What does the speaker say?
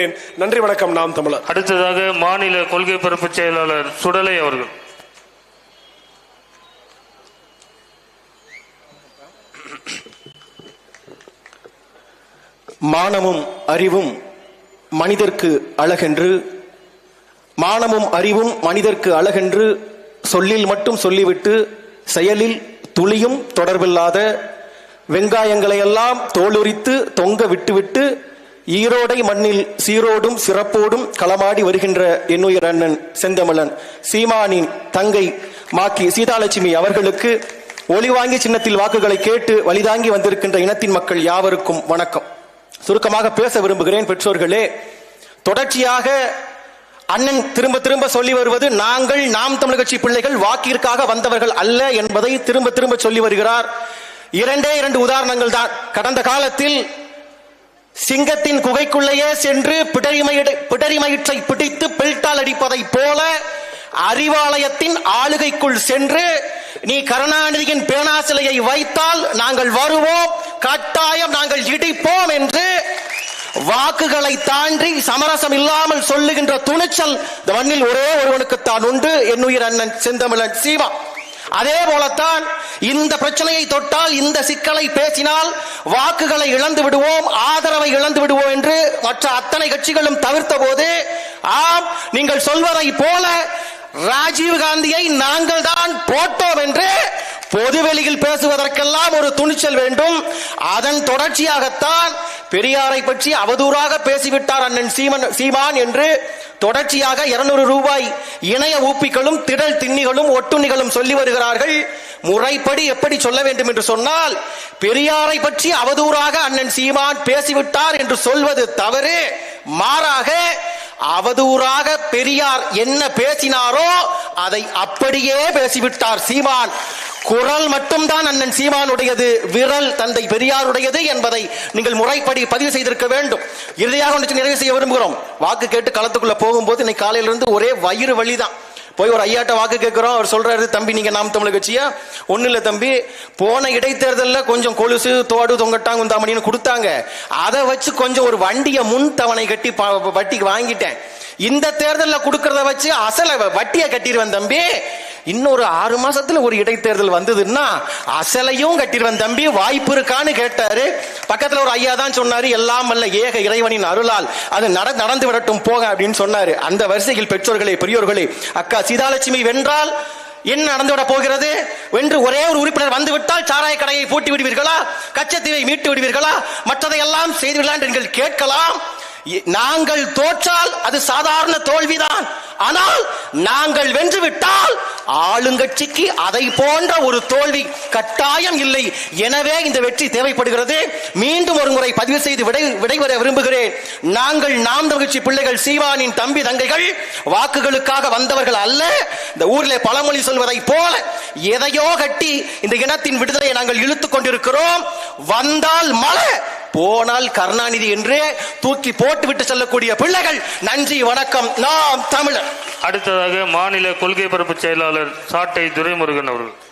நன்றி வணக்கம் நாம் தமிழர். அடுத்ததாக மாநில கொள்கை பரப்பு செயலாளர் சுடலை அவர்கள். மானமும் அறிவும் மனிதர்க்கு அழகென்று மானமும் அறிவும் மனிதர்க்கு அழகென்று சொல்லில் மட்டும் சொல்லிவிட்டு செயலில் துளியும் தொடர்பில்லாத வெங்காயங்களை எல்லாம் தோலுரித்து தொங்க விட்டுவிட்டு ஈரோடை மண்ணில் சீரோடும் சிறப்போடும் களமாடி வருகின்ற என்னுயிர் அண்ணன் செந்தமிழன் சீமானின் தங்கை மாக்கி சீதாலட்சுமி அவர்களுக்கு ஒளிவாங்கி சின்னத்தில் வாக்குகளை கேட்டு வழிதாங்கி வந்திருக்கின்ற இனத்தின் மக்கள் யாவருக்கும் வணக்கம். சுருக்கமாக பேச விரும்புகிறேன் பெற்றோர்களே தொடர்ச்சியாக அண்ணன் திரும்ப திரும்ப சொல்லி வருவது நாங்கள் நாம் தமிழ் கட்சி பிள்ளைகள் வாக்கிற்காக வந்தவர்கள் அல்ல என்பதை திரும்ப திரும்ப சொல்லி வருகிறார். இரண்டே இரண்டு உதாரணங்கள் தான் கடந்த காலத்தில் சிங்கத்தின் குகைக்குள்ளேயே சென்று பிடரிமையிட பிடரிமயிற்றை பிடித்து பெல்ட்டால் அடிப்பதைப் போல அறிவாலயத்தின் ஆளுகைக்குள் சென்று நீ கருணாநிதியின் பேனா சிலையை வைத்தால் நாங்கள் வருவோம் கட்டாயம் நாங்கள் இடிப்போம் என்று வாக்குகளை தாண்டி சமரசம் இல்லாமல் சொல்லுகின்ற துணிச்சல் இந்த மண்ணில் ஒரே ஒருவனுக்குத்தான் உண்டு. என்னுயிர் அண்ணன் செந்தமிழன் சீமா அதே போலத்தான் இந்த பிரச்சனையை தொட்டால் இந்த சிக்கலை பேசினால் வாக்குகளை இழந்து விடுவோம் ஆதரவை இழந்து விடுவோம் என்று மற்ற அத்தனை கட்சிகளும் தவிர்த்த போது ஆம் நீங்கள் சொல்வதை போல ராஜீவ் காந்தியை நாங்கள் தான் போட்டோம் என்று பொதுவெளியில் பேசுவதற்கெல்லாம் ஒரு துணிச்சல் வேண்டும். அதன் தொடர்ச்சியாகத்தான் பெரியாரை பற்றி அவதூறாக பேசிவிட்டார் அண்ணன் சீமன் சீமான் என்று தொடர்ச்சியாக இருநூறு ரூபாய் இணைய ஊப்பிகளும் திடல் திண்ணிகளும் ஒட்டுண்ணிகளும் சொல்லி வருகிறார்கள். முறைப்படி எப்படி சொல்ல வேண்டும் என்று சொன்னால் பெரியாரை பற்றி அவதூறாக அண்ணன் சீமான் பேசிவிட்டார் என்று சொல்வது தவறு. மாறாக அவதூறாக பெரியார் என்ன பேசினாரோ அதை அப்படியே பேசிவிட்டார் சீமான். குரல் மட்டும்தான் அண்ணன் சீமானுடையது விரல் தந்தை பெரியாருடையது என்பதை நீங்கள் முறைப்படி பதிவு செய்திருக்க வேண்டும். இறுதியாக ஒன்று நிறைவு செய்ய விரும்புகிறோம். வாக்கு கேட்டு களத்துக்குள்ள போகும்போது இன்னைக்கு காலையிலிருந்து ஒரே வயிறு வழிதான் போய் ஒரு ஐயாட்ட வாக்கு கேட்குறோம். அவர் சொல்றாரு தம்பி நீங்க நாம் தமிழ் கட்சியா? ஒன்றும் இல்லை தம்பி. போன இடைத்தேர்தலில் கொஞ்சம் கொலுசு தோடு தொங்கட்டாங்க குந்தாமணின்னு கொடுத்தாங்க. அதை வச்சு கொஞ்சம் ஒரு வண்டியை முன் தவணை கட்டி வட்டிக்கு வாங்கிட்டேன். இந்த தேர்தலில் கொடுக்கறத வச்சு அசல வட்டியை கட்டிடுவேன் தம்பி. இன்னொரு ஆறு மாசத்துல ஒரு இடைத்தேர்தல் வந்ததுன்னா அசலையும் கட்டிடுவேன் தம்பி வாய்ப்பு இருக்கான்னு கேட்டாரு. பக்கத்துல ஒரு ஐயா தான் சொன்னாரு எல்லாம் அல்ல ஏக இறைவனின் அருளால் அது நட நடந்து விடட்டும் போக அப்படின்னு சொன்னாரு. அந்த வரிசையில் பெற்றோர்களே பெரியோர்களே அக்கா சீதாலட்சுமி வென்றால் என்ன நடந்துவிட போகிறது? வென்று ஒரே ஒரு உறுப்பினர் வந்துவிட்டால் சாராய கடையை பூட்டி விடுவீர்களா? கச்சத்தீவை மீட்டு விடுவீர்களா? மற்றதை எல்லாம் செய்து விடலாம் என்று கேட்கலாம். நாங்கள் தோற்றால் அது சாதாரண தோல்விதான். ஆனால் நாங்கள் வென்று விட்டால் ஆளுங்கட்சிக்கு அதை போன்ற ஒரு தோல்வி கட்டாயம் இல்லை. எனவே இந்த வெற்றி தேவைப்படுகிறது. மீண்டும் ஒரு முறை பதிவு செய்து விடை விடைபெற விரும்புகிறேன். நாங்கள் நாம் தகுச்சி பிள்ளைகள் சீவானின் தம்பி தங்கைகள் வாக்குகளுக்காக வந்தவர்கள் அல்ல. இந்த ஊரிலே பழமொழி சொல்வதை போல எதையோ கட்டி இந்த இனத்தின் விடுதலையை நாங்கள் இழுத்துக் கொண்டிருக்கிறோம். வந்தால் மழை போனால் கருணாநிதி என்றே தூக்கி போட்டுவிட்டு செல்லக்கூடிய பிள்ளைகள். நன்றி வணக்கம். நாம் தமிழர். அடுத்ததாக மாநில கொள்கை பரப்பு செயலாளர் சாட்டை துரைமுருகன் அவர்கள்.